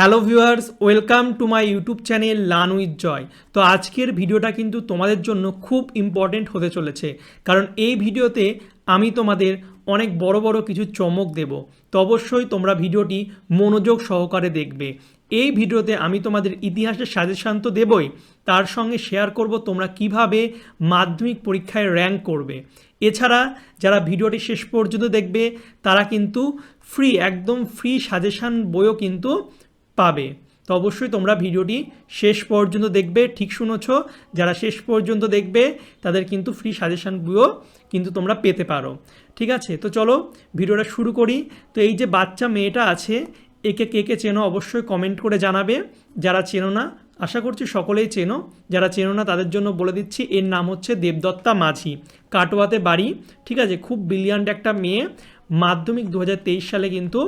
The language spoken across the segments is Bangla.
Hello viewers, welcome to my YouTube channel learn with Joy. তো আজকের ভিডিওটা কিন্তু তোমাদের জন্য খুব ইম্পর্টেন্ট হতে চলেছে, কারণ এই ভিডিওতে আমি তোমাদের অনেক বড় বড় কিছু চমক দেব। তো অবশ্যই তোমরা ভিডিওটি মনোযোগ সহকারে দেখবে। এই ভিডিওতে আমি তোমাদের ইতিহাসের সাজেশান তো দেবই, তার সঙ্গে শেয়ার করব তোমরা কীভাবে মাধ্যমিক পরীক্ষায় র্যাঙ্ক করবে। এছাড়া যারা ভিডিওটি শেষ পর্যন্ত দেখবে, তারা কিন্তু ফ্রি একদম ফ্রি সাজেশান বইও কিন্তু পাবে। তো অবশ্যই তোমরা ভিডিওটি শেষ পর্যন্ত দেখবে, ঠিক শুনেছ? যারা শেষ পর্যন্ত দেখবে, তাদের কিন্তু ফ্রি সাজেশান বইও কিন্তু তোমরা পেতে পারো। ঠিক আছে? তো চলো ভিডিওটা শুরু করি। তো এই যে বাচ্চা মেয়েটা আছে, একে কে কে চেনো অবশ্যই কমেন্ট করে জানাবে। যারা চেনো না, আশা করছি সকলেই চেনো। যারা চেনো না, তাদের জন্য বলে দিচ্ছি, এর নাম হচ্ছে দেবদত্তা মাঝি। কাটোয়াতে বাড়ি, ঠিক আছে? খুব ব্রিলিয়ান্ট একটা মেয়ে। মাধ্যমিক দু হাজার তেইশ সালে কিন্তু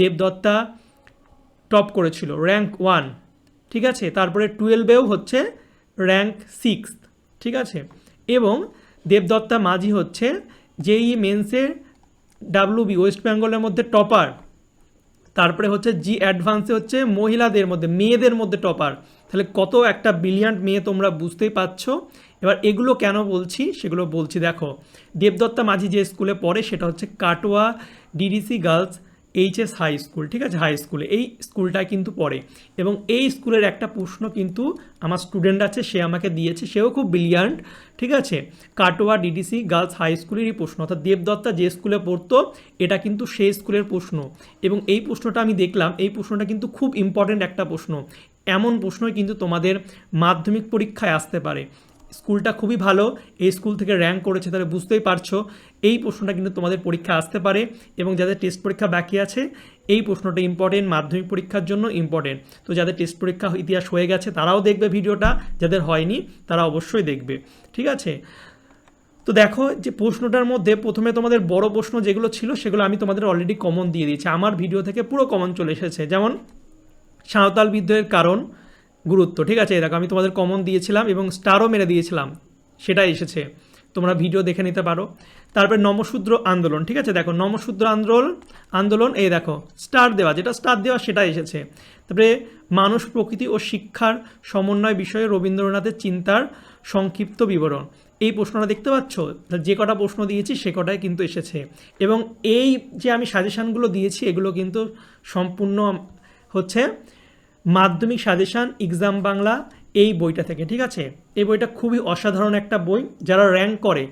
দেবদত্তা টপ করেছিল র্যাঙ্ক ওয়ান ঠিক আছে? তারপরে টুয়েলভেও হচ্ছে র্যাঙ্ক সিক্স ঠিক আছে? এবং দেবদত্তা মাঝি হচ্ছে জেই মেন্সের ডাব্লিউবি ওয়েস্ট বেঙ্গলের মধ্যে টপার তারপরে হচ্ছে জি অ্যাডভান্সে হচ্ছে মহিলাদের মধ্যে, মেয়েদের মধ্যে টপার তাহলে কত একটা ব্রিলিয়ান্ট মেয়ে তোমরা বুঝতেই পারছ। এবার এগুলো কেন বলছি? সেগুলো বলছি, দেখো, দেবদত্তা মাঝি যে স্কুলে পড়ে, সেটা হচ্ছে Katwa DDC girls HS high school ঠিক আছে? হাই স্কুলে এই স্কুলটায় কিন্তু পড়ে। এবং এই স্কুলের একটা প্রশ্ন কিন্তু আমার স্টুডেন্ট আছে, সে আমাকে দিয়েছে। সেও খুব ব্রিলিয়ান্ট ঠিক আছে? কাটোয়া ডিডিসি গার্লস হাই স্কুলেরই প্রশ্ন। অর্থাৎ দেবদত্তা যে স্কুলে পড়তো, এটা কিন্তু সেই স্কুলের প্রশ্ন। এবং এই প্রশ্নটা আমি দেখলাম। এই প্রশ্নটা কিন্তু খুব ইম্পর্ট্যান্ট একটা প্রশ্ন। এমন প্রশ্নই কিন্তু তোমাদের মাধ্যমিক পরীক্ষায় আসতে পারে। স্কুলটা খুবই ভালো, এই স্কুল থেকে র্যাঙ্ক করেছে তাহলে বুঝতেই পারছ। এই প্রশ্নটা কিন্তু তোমাদের পরীক্ষা আসতে পারে এবং যাদের টেস্ট পরীক্ষা বাকি আছে, এই প্রশ্নটা ইম্পর্টেন্ট মাধ্যমিক পরীক্ষার জন্য ইম্পর্টেন্ট তো যাদের টেস্ট পরীক্ষা ইতিহাস হয়ে গেছে, তারাও দেখবে ভিডিওটা, যাদের হয়নি, তারা অবশ্যই দেখবে। ঠিক আছে? তো দেখো যে প্রশ্নটার মধ্যে প্রথমে তোমাদের বড় প্রশ্ন যেগুলো ছিল, সেগুলো আমি তোমাদের অলরেডি কমন দিয়ে দিয়েছি। আমার ভিডিও থেকে পুরো কমন চলে এসেছে। যেমন সাঁওতাল বিদ্রোহের কারণ গুরুত্ব, ঠিক আছে? দেখো, আমি তোমাদের কমন দিয়েছিলাম এবং স্টারও মেরে দিয়েছিলাম। সেটা এসেছে। তোমরা ভিডিও দেখে নিতে পারো। তারপরে নমশূদ্র আন্দোলন, ঠিক আছে? দেখো, নমশূদ্র আন্দোলন আন্দোলন, এই দেখো স্টার দেওয়া, যেটা স্টার দেওয়া সেটা এসেছে। তারপরে মানুষ, প্রকৃতি ও শিক্ষার সমন্বয় বিষয়ে রবীন্দ্রনাথের চিন্তার সংক্ষিপ্ত বিবরণ। এই প্রশ্নটা দেখতে পাচ্ছ? যে কটা প্রশ্ন দিয়েছি, সে কটাই কিন্তু এসেছে। এবং এই যে আমি সাজেশানগুলো দিয়েছি, এগুলো কিন্তু সম্পূর্ণ হচ্ছে মাধ্যমিক সাজেশান এক্সাম বাংলা, এই বইটা থেকে, ঠিক আছে? এই বইটা খুবই অসাধারণ একটা বই। যারা র্যাঙ্ক করে,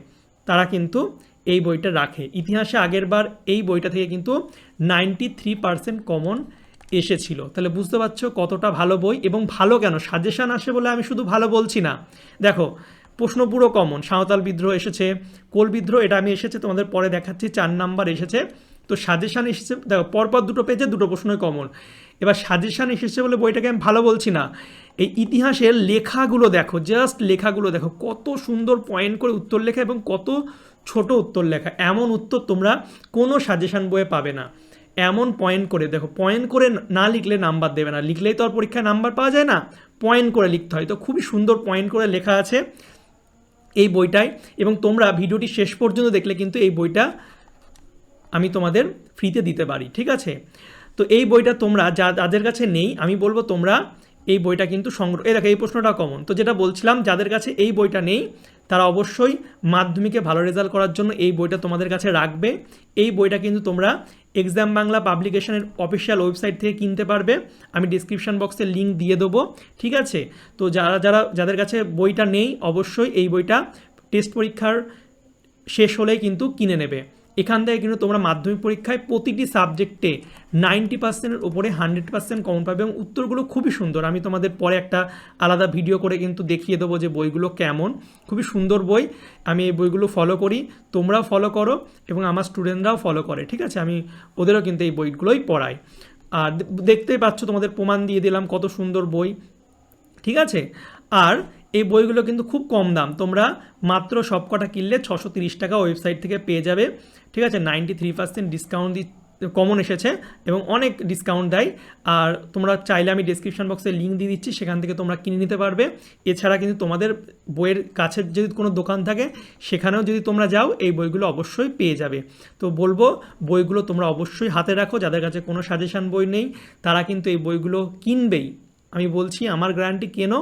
তারা কিন্তু এই বইটা রাখে। ইতিহাসে আগের বার এই বইটা থেকে কিন্তু নাইনটি থ্রি পার্সেন্ট কমন এসেছিল। তাহলে বুঝতে পারছ কতটা ভালো বই এবং ভালো কেন? সাজেশান আসে বলে আমি শুধু ভালো বলছি না। দেখো, প্রশ্ন পুরো কমন সাঁওতাল বিদ্রোহ এসেছে, কোল বিদ্রোহ, এটা আমি এসেছে, তোমাদের পরে দেখাচ্ছি, চার নাম্বার এসেছে। তো সাজেশান এসেছে, দেখো, পরপর দুটো পেজে দুটো প্রশ্নই কমন এবার সাজেশান এসেছে বলে বইটাকে আমি ভালো বলছি না। এই ইতিহাসের লেখাগুলো দেখো জাস্ট লেখাগুলো দেখো, কত সুন্দর পয়েন্ট করে উত্তর লেখা এবং কত ছোট উত্তর লেখা। এমন উত্তর তোমরা কোনো সাজেশান বইয়ে পাবে না। এমন পয়েন্ট করে, দেখো পয়েন্ট করে না লিখলে নাম্বার দেবে না। লিখলেই তো আর পরীক্ষায় নাম্বার পাওয়া যায় না পয়েন্ট করে লিখতে হয়। তো খুবই সুন্দর পয়েন্ট করে লেখা আছে এই বইটায়। এবং তোমরা ভিডিওটি শেষ পর্যন্ত দেখলে কিন্তু এই বইটা আমি তোমাদের ফ্রিতে দিতে পারি, ঠিক আছে? তো এই বইটা তোমরা, যা, যাদের কাছে নেই, আমি বলব তোমরা এই বইটা কিন্তু সংগ্রহ, এই দেখো, এই প্রশ্নটা কমন তো যেটা বলছিলাম, যাদের কাছে এই বইটা নেই, তারা অবশ্যই মাধ্যমিকে ভালো রেজাল্ট করার জন্য এই বইটা তোমাদের কাছে রাখবে। এই বইটা কিন্তু তোমরা এক্সাম বাংলা পাবলিকেশনের অফিসিয়াল ওয়েবসাইট থেকে কিনতে পারবে। আমি ডিসক্রিপশান বক্সে লিঙ্ক দিয়ে দেবো, ঠিক আছে? তো যারা যারা, যাদের কাছে বইটা নেই, অবশ্যই এই বইটা টেস্ট পরীক্ষার শেষ হলেই কিন্তু কিনে নেবে। এখান থেকে কিন্তু তোমরা মাধ্যমিক পরীক্ষায় প্রতিটি সাবজেক্টে নাইনটি পার্সেন্টের ওপরে হান্ড্রেড পার্সেন্ট কমন পাবে এবং উত্তরগুলো খুবই সুন্দর। আমি তোমাদের পরে একটা আলাদা ভিডিও করে কিন্তু দেখিয়ে দেবো যে বইগুলো কেমন। খুবই সুন্দর বই। আমি এই বইগুলো ফলো করি। তোমরাও ফলো করো এবং আমার স্টুডেন্টরাও ফলো করে, ঠিক আছে? আমি ওদেরও কিন্তু এই বইগুলোই পড়াই। আর দেখতেই পাচ্ছ তোমাদের প্রমাণ দিয়ে দিলাম কত সুন্দর বই, ঠিক আছে? আর এই বইগুলো কিন্তু খুব কম দাম। তোমরা মাত্র সব কটা কিনলে ছশো তিরিশ টাকা ওয়েবসাইট থেকে পেয়ে যাবে। ঠিক আছে, ninety three percent discount common এসেছে এবং অনেক ডিসকাউন্ট দেয়। আর তোমরা চাইলে আমি ডিসক্রিপশন বক্সে লিঙ্ক দিয়ে দিচ্ছি, সেখান থেকে তোমরা কিনে নিতে পারবে। এছাড়া কিন্তু তোমাদের বইয়ের কাছের যদি কোনো দোকান থাকে, সেখানেও যদি তোমরা যাও, এই বইগুলো অবশ্যই পেয়ে যাবে। তো বলব, বইগুলো তোমরা অবশ্যই হাতে রাখো। যাদের কাছে কোনো সাজেশান বই নেই, তারা কিন্তু এই বইগুলো কিনবেই। আমি বলছি, আমার গ্যারান্টি কেনো?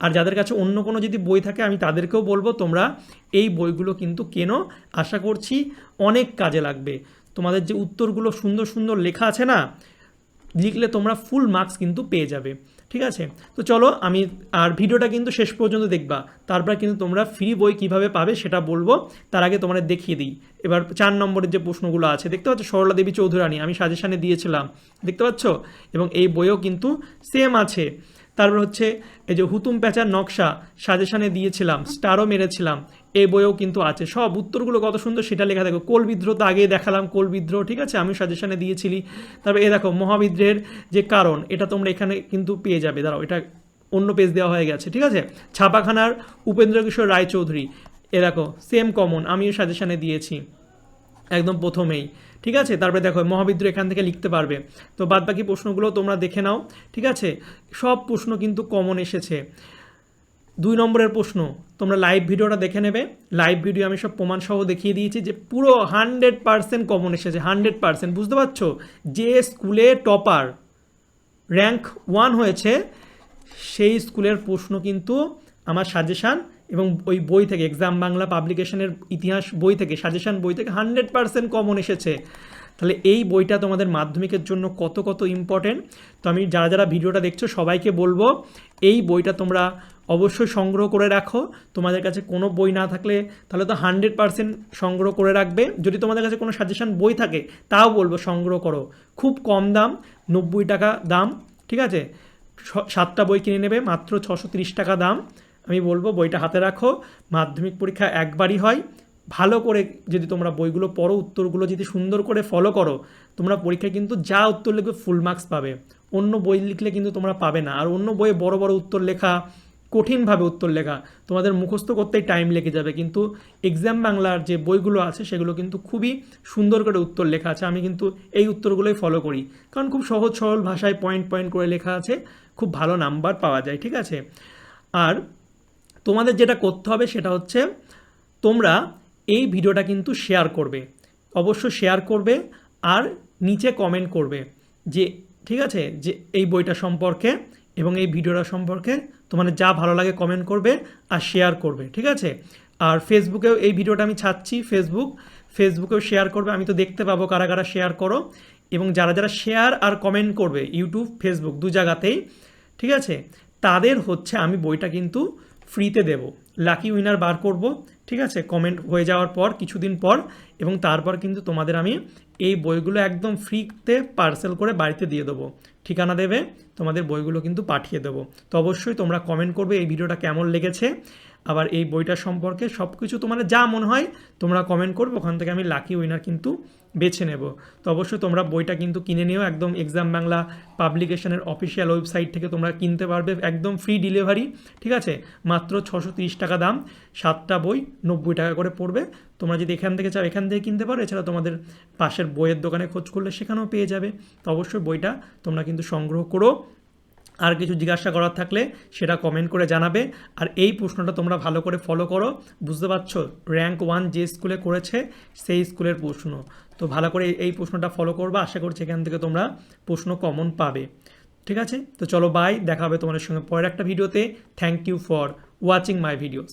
আর যাদের কাছে অন্য কোনো যদি বই থাকে, আমি তাদেরকেও বলব, তোমরা এই বইগুলো কিন্তু কেনো? আশা করছি অনেক কাজে লাগবে। তোমাদের যে উত্তরগুলো সুন্দর সুন্দর লেখা আছে না লিখলে তোমরা ফুল মার্কস কিন্তু পেয়ে যাবে, ঠিক আছে? তো চলো, আমি আর ভিডিওটা কিন্তু শেষ পর্যন্ত দেখবা, তারপর কিন্তু তোমরা ফ্রি বই কীভাবে পাবে সেটা বলব, তার আগে তোমাদের দেখিয়ে দিই। এবার চার নম্বরের যে প্রশ্নগুলো আছে, দেখতে পাচ্ছ সরলা দেবী চৌধুরানী, আমি সাজেশানে দিয়েছিলাম, দেখতে পাচ্ছ? এবং এই বইও কিন্তু সেম আছে। তারপর হচ্ছে, এই যে হুতুম প্যাঁচার নকশা, সাজেশানে দিয়েছিলাম স্টারও মেরেছিলাম এই বইও কিন্তু আছে। সব উত্তরগুলো কত সুন্দর সেটা লেখা দেখো। কোল বিদ্রোহ তো আগেই দেখালাম, কোল বিদ্রোহ, ঠিক আছে? আমি সাজেশানে দিয়েছিলি। তারপর এ দেখো, মহাবিদ্রোহের যে কারণ, এটা তোমরা এখানে কিন্তু পেয়ে যাবে। দাঁড়াও, এটা অন্য পেজ দেওয়া হয়ে গেছে, ঠিক আছে? ছাপাখানার উপেন্দ্র কিশোর রায়চৌধুরী এ দেখো সেম কমন আমিও সাজেশানে দিয়েছি, একদম প্রথমেই, ঠিক আছে? তারপরে দেখো, মহাবিদ্রোহ এখান থেকে লিখতে পারবে। তো বাদ বাকি প্রশ্নগুলো তোমরা দেখে নাও, ঠিক আছে? সব প্রশ্ন কিন্তু কমন এসেছে। দুই নম্বরের প্রশ্ন তোমরা লাইভ ভিডিওটা দেখে নেবে। লাইভ ভিডিও আমি সব প্রমাণ সহ দেখিয়ে দিয়েছি যে পুরো হান্ড্রেড পার্সেন্ট কমন এসেছে হান্ড্রেড পার্সেন্ট বুঝতে পারছ? যে স্কুলে টপার র্যাঙ্ক ওয়ান হয়েছে, সেই স্কুলের প্রশ্ন কিন্তু আমার সাজেশান এবং ওই বই থেকে এক্সাম বাংলা পাবলিকেশনের ইতিহাস বই থেকে সাজেশান বই থেকে হান্ড্রেড পার্সেন্ট কমন এসেছে। তাহলে এই বইটা তোমাদের মাধ্যমিকের জন্য কত কত ইম্পর্টেন্ট তো আমি যারা যারা ভিডিওটা দেখছ, সবাইকে বলব, এই বইটা তোমরা অবশ্যই সংগ্রহ করে রাখো। তোমাদের কাছে কোনো বই না থাকলে তাহলে তো হান্ড্রেড পার্সেন্ট সংগ্রহ করে রাখবে। যদি তোমাদের কাছে কোনো সাজেশান বই থাকে, তাও বলব সংগ্রহ করো। খুব কম দাম, নব্বই টাকা দাম, ঠিক আছে? সাতটা বই কিনে নেবে, মাত্র ছশো টাকা দাম। আমি বলব বইটা হাতে রাখো। মাধ্যমিক পরীক্ষা একবারই হয়। ভালো করে যদি তোমরা বইগুলো পড়ো, উত্তরগুলো যদি সুন্দর করে ফলো করো, তোমরা পরীক্ষায় কিন্তু যা উত্তর লিখবে ফুল মার্কস পাবে। অন্য বই লিখলে কিন্তু তোমরা পাবে না। আর অন্য বইয়ে বড় বড় উত্তর লেখা, কঠিনভাবে উত্তর লেখা, তোমাদের মুখস্থ করতেই টাইম লেগে যাবে। কিন্তু এক্সাম বাংলার যে বইগুলো আছে, সেগুলো কিন্তু খুবই সুন্দর করে উত্তর লেখা আছে। আমি কিন্তু এই উত্তরগুলোই ফলো করি। কারণ খুব সহজ সরল ভাষায় পয়েন্ট পয়েন্ট করে লেখা আছে। খুব ভালো নাম্বার পাওয়া যায়, ঠিক আছে? আর তোমাদের যেটা করতে হবে, সেটা হচ্ছে তোমরা এই ভিডিওটা কিন্তু শেয়ার করবে। অবশ্য শেয়ার করবে আর নিচে কমেন্ট করবে যে, ঠিক আছে, যে এই বইটা সম্পর্কে এবং এই ভিডিওটা সম্পর্কে তোমার যা ভালো লাগে কমেন্ট করবে আর শেয়ার করবে, ঠিক আছে? আর ফেসবুকেও এই ভিডিওটা আমি ছাড়ছি ফেসবুক ফেসবুকেও শেয়ার করবে, আমি তো দেখতে পাবো কারা কারা শেয়ার করো। এবং যারা যারা শেয়ার আর কমেন্ট করবে ইউটিউব ফেসবুক দু জায়গাতেই, ঠিক আছে? তাদের হচ্ছে আমি বইটা কিন্তু ফ্রিতে দেব। লাকি উইনার বার করব, ঠিক আছে? কমেন্ট হয়ে যাওয়ার পর, কিছুদিন পর, এবং তারপর কিন্তু তোমাদের আমি এই বইগুলো একদম ফ্রিতে পার্সেল করে বাড়িতে দিয়ে দেবো। ঠিকানা দেবে, তোমাদের বইগুলো কিন্তু পাঠিয়ে দেবো। তো অবশ্যই তোমরা কমেন্ট করবে এই ভিডিওটা কেমন লেগেছে। আবার এই বইটা সম্পর্কে সব কিছু তোমার যা মনে হয় তোমরা কমেন্ট করবে, ওখান থেকে আমি লাকি উইনার কিন্তু বেছে নেব। তো অবশ্যই তোমরা বইটা কিন্তু কিনে নিও, একদম এক্সাম বাংলা পাবলিকেশনের অফিসিয়াল ওয়েবসাইট থেকে তোমরা কিনতে পারবে, একদম ফ্রি ডেলিভারি ঠিক আছে? মাত্র ছশো তিরিশ টাকা দাম, সাতটা বই নব্বই টাকা করে পড়বে। তোমরা যদি এখান থেকে চাও, এখান থেকে কিনতে পারো, এছাড়া তোমাদের পাশের বইয়ের দোকানে খোঁজ করলে সেখানেও পেয়ে যাবে। তো অবশ্যই বইটা তোমরা কিন্তু সংগ্রহ করো। আর কিছু জিজ্ঞাসা করার থাকলে সেটা কমেন্ট করে জানাবে। আর এই প্রশ্নটা তোমরা ভালো করে ফলো করো। বুঝতে পারছ? র্যাঙ্ক ওয়ান যে স্কুলে করেছে, সেই স্কুলের প্রশ্ন। তো ভালো করে এই প্রশ্নটা ফলো করবে। আশা করছি এখান থেকে তোমরা প্রশ্ন কমন পাবে। ঠিক আছে? তো চলো বাই দেখা হবে তোমাদের সঙ্গে পরের একটা ভিডিওতে thank you for watching my videos